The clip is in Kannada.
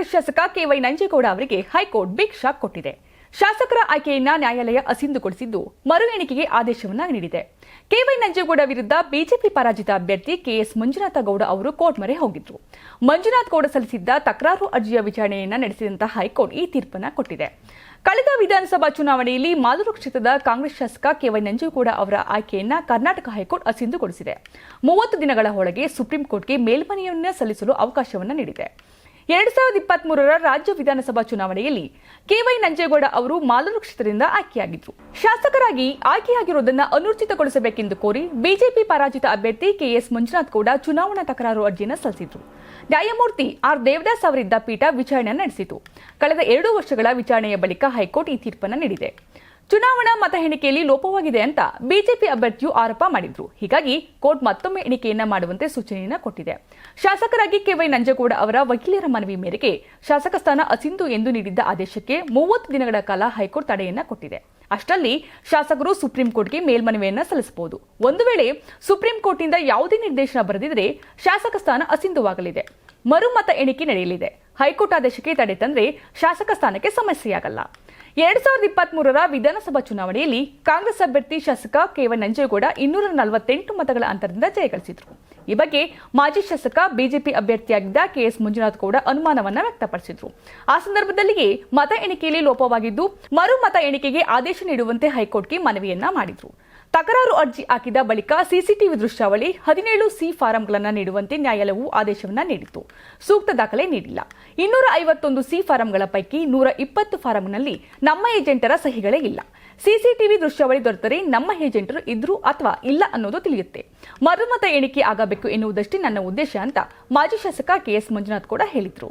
ಕಾಂಗ್ರೆಸ್ ಶಾಸಕ ಕೆವೈ ನಂಜೇಗೌಡ ಅವರಿಗೆ ಹೈಕೋರ್ಟ್ ಬಿಗ್ ಶಾಕ್ ಕೊಟ್ಟಿದೆ. ಶಾಸಕರ ಆಯ್ಕೆಯನ್ನ ನ್ಯಾಯಾಲಯ ಅಸಿಂಧುಗೊಳಿಸಿದ್ದು ಮರು ಎಣಿಕೆಗೆ ಆದೇಶವನ್ನ ನೀಡಿದೆ. ಕೆವೈ ನಂಜೇಗೌಡ ವಿರುದ್ಧ ಬಿಜೆಪಿ ಪರಾಜಿತ ಅಭ್ಯರ್ಥಿ ಕೆಎಸ್ ಮಂಜುನಾಥ ಗೌಡ ಅವರು ಕೋರ್ಟ್ ಮೊರೆ ಹೋಗಿದ್ರು. ಮಂಜುನಾಥ್ ಗೌಡ ಸಲ್ಲಿಸಿದ್ದ ತಕರಾರು ಅರ್ಜಿಯ ವಿಚಾರಣೆಯನ್ನ ನಡೆಸಿದಂತಹ ಹೈಕೋರ್ಟ್ ಈ ತೀರ್ಪನ್ನ ಕೊಟ್ಟಿದೆ. ಕಳೆದ ವಿಧಾನಸಭಾ ಚುನಾವಣೆಯಲ್ಲಿ ಮಾಲೂರು ಕ್ಷೇತ್ರದ ಕಾಂಗ್ರೆಸ್ ಶಾಸಕ ಕೆವೈ ನಂಜೇಗೌಡ ಅವರ ಆಯ್ಕೆಯನ್ನ ಕರ್ನಾಟಕ ಹೈಕೋರ್ಟ್ ಅಸಿಂಧುಗೊಳಿಸಿದೆ. ಮೂವತ್ತು ದಿನಗಳ ಒಳಗೆ ಸುಪ್ರೀಂ ಕೋರ್ಟ್ಗೆ ಮೇಲ್ಮನೆಯನ್ನ ಸಲ್ಲಿಸಲು ಅವಕಾಶವನ್ನ ನೀಡಿದೆ. ಎರಡ್ ಸಾವಿರದ ಇಪ್ಪತ್ತ್ ಮೂರರ ರಾಜ್ಯ ವಿಧಾನಸಭಾ ಚುನಾವಣೆಯಲ್ಲಿ ಕೆವೈ ನಂಜೇಗೌಡ ಅವರು ಮಾಲೂರು ಕ್ಷೇತ್ರದಿಂದ ಆಯ್ಕೆಯಾಗಿದ್ರು. ಶಾಸಕರಾಗಿ ಆಯ್ಕೆಯಾಗಿರುವುದನ್ನು ಅನೂರ್ಜಿತಗೊಳಿಸಬೇಕೆಂದು ಕೋರಿ ಬಿಜೆಪಿ ಪರಾಜಿತ ಅಭ್ಯರ್ಥಿ ಕೆಎಸ್ ಮಂಜುನಾಥ್ ಗೌಡ ಚುನಾವಣಾ ತಕರಾರು ಅರ್ಜಿಯನ್ನು ಸಲ್ಲಿಸಿದ್ರು. ನ್ಯಾಯಮೂರ್ತಿ ಆರ್ ದೇವದಾಸ್ ಅವರಿದ್ದ ಪೀಠ ವಿಚಾರಣೆ ನಡೆಸಿತು. ಕಳೆದ ಎರಡು ವರ್ಷಗಳ ವಿಚಾರಣೆಯ ಬಳಿಕ ಹೈಕೋರ್ಟ್ ಈ ತೀರ್ಪನ್ನು ನೀಡಿದೆ. ಚುನಾವಣಾ ಮತ ಎಣಿಕೆಯಲ್ಲಿ ಲೋಪವಾಗಿದೆ ಅಂತ ಬಿಜೆಪಿ ಅಭ್ಯರ್ಥಿಯು ಆರೋಪ ಮಾಡಿದ್ರು. ಹೀಗಾಗಿ ಕೋರ್ಟ್ ಮತ್ತೊಮ್ಮೆ ಎಣಿಕೆಯನ್ನ ಮಾಡುವಂತೆ ಸೂಚನೆಯನ್ನ ಕೊಟ್ಟಿದೆ. ಶಾಸಕರಾಗಿ ಕೆವೈ ನಂಜೇಗೌಡ ಅವರ ವಕೀಲರ ಮನವಿ ಮೇರೆಗೆ ಶಾಸಕ ಸ್ಥಾನ ಅಸಿಂಧು ಎಂದು ನೀಡಿದ್ದ ಆದೇಶಕ್ಕೆ ಮೂವತ್ತು ದಿನಗಳ ಕಾಲ ಹೈಕೋರ್ಟ್ ತಡೆಯನ್ನ ಕೊಟ್ಟಿದೆ. ಅಷ್ಟರಲ್ಲಿ ಶಾಸಕರು ಸುಪ್ರೀಂ ಕೋರ್ಟ್ಗೆ ಮೇಲ್ಮನವಿಯನ್ನ ಸಲ್ಲಿಸಬಹುದು. ಒಂದು ವೇಳೆ ಸುಪ್ರೀಂ ಕೋರ್ಟ್ನಿಂದ ಯಾವುದೇ ನಿರ್ದೇಶನ ಬರೆದಿದ್ರೆ ಶಾಸಕ ಸ್ಥಾನ ಅಸಿಂಧುವಾಗಲಿದೆ. ಮರುಮತ ಎಣಿಕೆ ನಡೆಯಲಿದೆ. ಹೈಕೋರ್ಟ್ ಆದೇಶಕ್ಕೆ ತಡೆ ತಂದ್ರೆ ಶಾಸಕ ಸ್ಥಾನಕ್ಕೆ ಸಮಸ್ಯೆಯಾಗಲ್ಲ. ಎರಡ್ ಸಾವಿರದ ಇಪ್ಪತ್ತ್ ಮೂರರ ವಿಧಾನಸಭಾ ಚುನಾವಣೆಯಲ್ಲಿ ಕಾಂಗ್ರೆಸ್ ಅಭ್ಯರ್ಥಿ ಶಾಸಕ ಕೆವ ನಂಜೇಗೌಡ ಇನ್ನೂರ ನಲವತ್ತೆಂಟು ಮತಗಳ ಅಂತರದಿಂದ ಜಯಗಳಿಸಿದರು. ಈ ಬಗ್ಗೆ ಮಾಜಿ ಶಾಸಕ ಬಿಜೆಪಿ ಅಭ್ಯರ್ಥಿಯಾಗಿದ್ದ ಕೆಎಸ್ ಮಂಜುನಾಥ್ ಗೌಡ ಅನುಮಾನವನ್ನ ವ್ಯಕ್ತಪಡಿಸಿದ್ರು. ಆ ಸಂದರ್ಭದಲ್ಲಿಯೇ ಮತ ಎಣಿಕೆಯಲ್ಲಿ ಲೋಪವಾಗಿದ್ದು ಮರು ಮತ ಎಣಿಕೆಗೆ ಆದೇಶ ನೀಡುವಂತೆ ಹೈಕೋರ್ಟ್ಗೆ ಮನವಿಯನ್ನ ಮಾಡಿದ್ರು. ತಕರಾರು ಅರ್ಜಿ ಹಾಕಿದ ಬಳಿಕ ಸಿಸಿಟಿವಿ ದೃಶ್ಯಾವಳಿ ಹದಿನೇಳು ಸಿ ಫಾರಂಗಳನ್ನು ನೀಡುವಂತೆ ನ್ಯಾಯಾಲಯವು ಆದೇಶವನ್ನ ನೀಡಿತು ಸೂಕ್ತ ದಾಖಲೆ ನೀಡಿಲ್ಲ. ಇನ್ನೂರ ಐವತ್ತೊಂದು ಸಿ ಫಾರಂಗಳ ಪೈಕಿ ನೂರ ಇಪ್ಪತ್ತು ಫಾರಂನಲ್ಲಿ ನಮ್ಮ ಏಜೆಂಟರ ಸಹಿಗಳೇ ಇಲ್ಲ. ಸಿಸಿಟಿವಿ ದೃಶ್ಯಾವಳಿ ದೊರೆತರೆ ನಮ್ಮ ಏಜೆಂಟರು ಇದ್ರು ಅಥವಾ ಇಲ್ಲ ಅನ್ನೋದು ತಿಳಿಯುತ್ತೆ. ಮರುಮತ ಎಣಿಕೆ ಆಗಬೇಕು ಎನ್ನುವುದಷ್ಟೇ ನನ್ನ ಉದ್ದೇಶ ಅಂತ ಮಾಜಿ ಶಾಸಕ ಕೆಎಸ್ ಮಂಜುನಾಥ್ ಕೂಡ ಹೇಳಿದ್ರು.